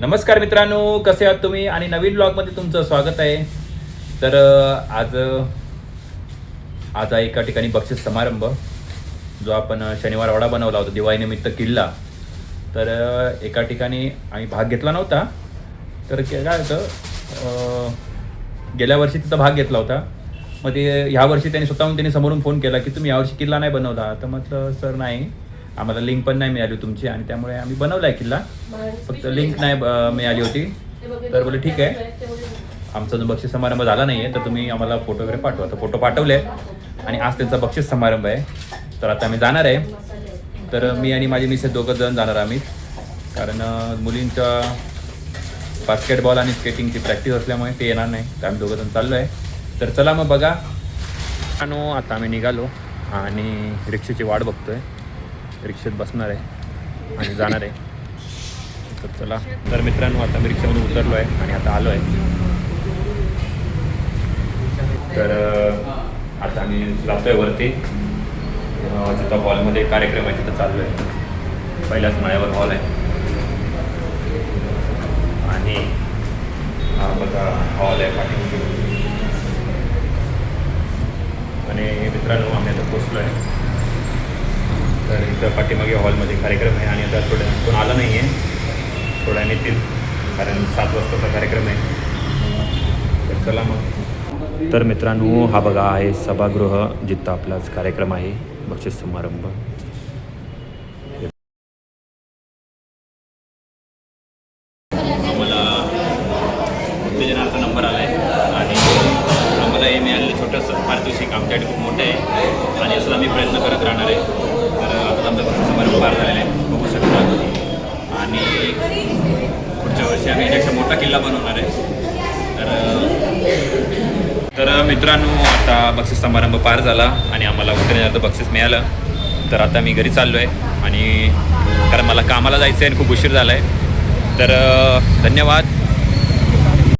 नमस्कार मित्रांनो कसे आहात तुम्ही? आणि नवीन ब्लॉगमध्ये तुमचं स्वागत आहे. तर आज आज आहे एका ठिकाणी बक्षीस समारंभ जो आपण शनिवारवाडा शनिवार वडा बनवला होता दिवाळीनिमित्त किल्ला. तर एका ठिकाणी आम्ही भाग घेतला नव्हता. तर के- काय होतं गेल्या वर्षी तिथं भाग घेतला होता. मग ते ह्या वर्षी त्यांनी स्वतःहून त्यांनी समोरून फोन केला की तुम्ही यावर्षी किल्ला नाही बनवला. तर म्हटलं सर नाही. आम्हाला लिंक पण नाही मिळाली तुमची आणि त्यामुळे आम्ही बनवला आहे किल्ला फक्त लिंक नाही मिळाली होती. तर बोले ठीक आहे. आमचा जो बक्षीस समारंभ झाला नाही आहे तर तुम्ही आम्हाला फोटो वगैरे पाठवा. तर फोटो पाठवले आणि आज त्यांचा बक्षीस समारंभ आहे. तर आता आम्ही जाणार आहे. तर मी आणि माझे मिसेस दोघं जण जाणार आम्ही. कारण मुलींच्या बास्केटबॉल आणि स्केटिंगची प्रॅक्टिस असल्यामुळे ते येणार नाही. तर आम्ही दोघं जण चाललो आहे तर चला मग बघा. आणि आता आम्ही निघालो आणि रिक्षेची वाट बघतोय. रिक्षेत बसणार आहे आणि जाणार आहे. तर चला तर मित्रांनो आता मी रिक्षामधून उतरलो आहे आणि आता आलो आहे. तर आता आम्ही जातोय वरती. तिथं हॉलमध्ये कार्यक्रम आहे तिथं चाललो आहे पहिल्याच माळ्यावर हॉल आहे. आणि हा बघा हॉल आहे पाठी आणि मित्रांनो आम्ही आता पोचलो आहे तर इथं पाठीमागे हॉलमध्ये कार्यक्रम आहे आणि आता थोड्या कोण आलं नाही आहे. थोड्या येतील कारण सात वाजताचा कार्यक्रम आहे. तर चला मग. तर मित्रांनो हा बघा आहे सभागृह जिथं आपलाच कार्यक्रम आहे बक्षीस समारंभ. आम्हाला उत्तेजनार्थ नंबर आला आहे आणि आम्हाला हे मिळालेलं छोटंसं पारितोषिक आमच्याकडे खूप मोठं आहे. आणि असं आम्ही प्रयत्न करत राहणार आहे तर आता आमचा बक्षीस समारंभ पार झालेला आहे. बघू शकता आणि पुढच्या वर्षी आम्ही यापेक्षा मोठा किल्ला बनवणार आहे. तर तर मित्रांनो आता बक्षीस समारंभ पार झाला आणि आम्हाला उत्तेजनार्थ बक्षीस मिळालं. तर आता मी घरी चाललो आहे आणि कारण मला कामाला जायचं आहे आणि खूप उशीर झाला आहे तर धन्यवाद.